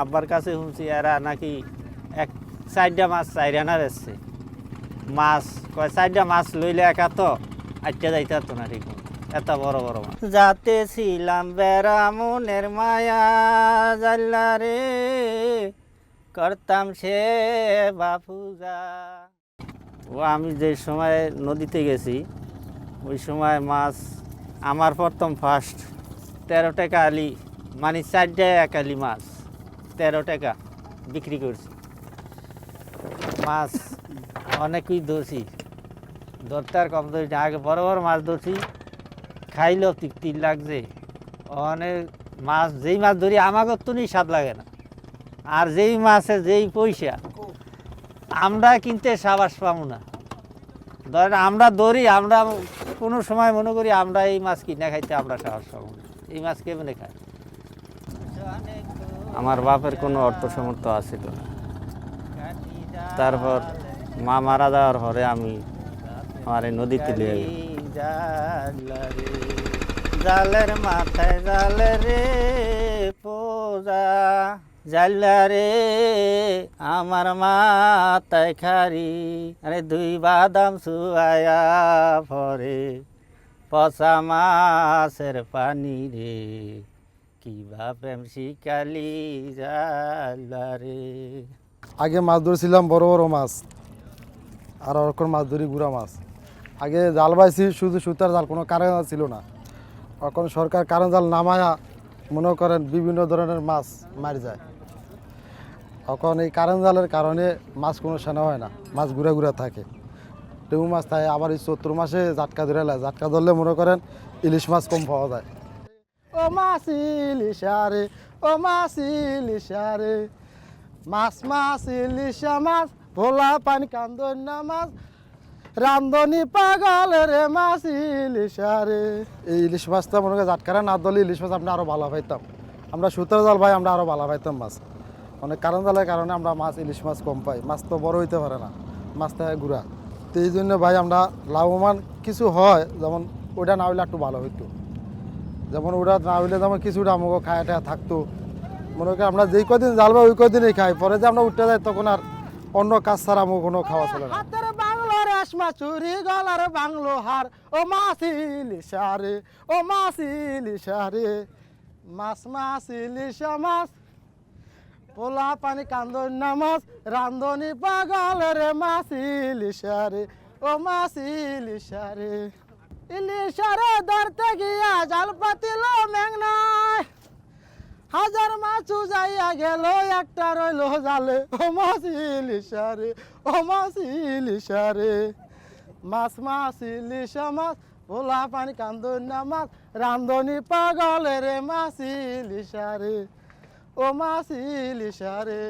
আব্বার কাছে শুনছি এরা নাকি এক চারটা মাছ চাইরানা বেচছে মাছ কয় চারটা মাছ লইলে একা তো আটটা যাইতে তো না ঠিক এত বড় বড় মাছ। যাতে ছিলাম বেড়া মনের মায়া জাল্লা রে করতাম সে বাপুজা ও আমি যে সময় নদীতে গেছি ওই সময় মাছ আমার প্রথম ফার্স্ট তেরো টাকা আলি মানে চারটে এক আলি মাছ। তেরো টাকা বিক্রি করছি। মাছ অনেকই ধরছি। ধরতে আর কম ধরছি। আগে বড় বড় মাছ ধরছি। খাইলেও তৃপ্তি লাগছে। অনেক মাছ, যেই মাছ ধরি আমাকে তো নি স্বাদ লাগে না। আর যেই মাছের যেই পয়সা, আমরা কিনতে সাবাস পাবো না। ধরেন আমরা ধরি, আমরা কোনো সময় মনে করি আমরা এই মাছ কিনে খাইতে আমরা সাহস পাবো না। এই মাছ কেমনে খাই আমার বাপের কোনো অর্থ সামর্থ্য আছিল না। তারপর মা মারা যাওয়ার পরে আমি আমার এই নদীতে নিয়ে। জালের মাথায় জালে রে পোজা জাল্লা রে আমার মাথায় খারি আরে দুই বাদাম সুয়ায়া ভরে পচা মাছের পানি রে। কিবা শিকালি জাল্লা রে আগে মাছ ধরছিলাম বড় বড় মাছ, আর ওরকম মাছ ধরি গুড়া মাছ। আগে জাল বাইছি, শুধু সুতার জাল, কোনো কারেন্ট জাল ছিল না। এখন সরকার কারেন্ট জাল নামায়া মনে করেন বিভিন্ন ধরনের মাছ মারি যায়। এখন এই কারেন্ট জালের কারণে মাছ কোনো সেনা হয় না, মাছ ঘুরে ঘুরে থাকে। টেউ মাছ থাকে আবার এই চতুর মাসে জাটকা ধরে লাগে জাটকা ধরলে মনে করেন ইলিশ মাছ কম পাওয়া যায়। ও মাছ ইলিশারে ও মাছ ইলিশারে মাছ ইলিশা মাছ ভোলা পানি কান্দনা মাছ রান্ধনি পাগল রে মাছ ইলিশা রে এই ইলিশ মাছটা মনে করেন জাটকারা, না দলে ইলিশ মাছ আমরা আরও ভালো পাইতাম। আমরা সুতার জাল ভাই, আমরা আরও ভালো পাইতাম মাছ। অনেক কারণ জালের কারণে আমরা মাছ, ইলিশ মাছ কম পাই। মাছ তো বড় হইতে পারে না, মাছ থাকে গুড়া। তো এই জন্য ভাই আমরা লাভবান কিছু হয়, যেমন ওটা না হইলে একটু ভালো হইতো। যেমন ওটা না হইলে যেমন কিছুটা আমাকে খায় টায়া থাকতো। মনে করি আমরা যেই কদিন জালবা ওই কদিনই খাই। পরে যে আমরা উঠতে যাই, তখন আর অন্য কাজ ছাড়া আমাকে কোনো খাওয়া চলে না। রেশমা চুরি, গলার বাংলো হার। ও মাসিলি সারে, ও মাসিলি সারে। মাছ মাসিলি মাছ। পোলা পানি কান্দনা মাছ, রান্ধনি পাগল রে মাসিলি সারে। ও মাসিলি সারে। ইলিশারে ধরতে গিয়া জাল পাতিল মেঘনায় হাজার মাছু যাইয়া গেল, একটা রইল জালে। ও মাছ ইলিশারে ও মাছ ইলিশারে মাছ মাছ ইলিশা মাছ, ভোলা পানি কান্দনা মাছ, রান্ধনি পাগল রে মাছ ইলিশারে ও মাছ ইলিশারে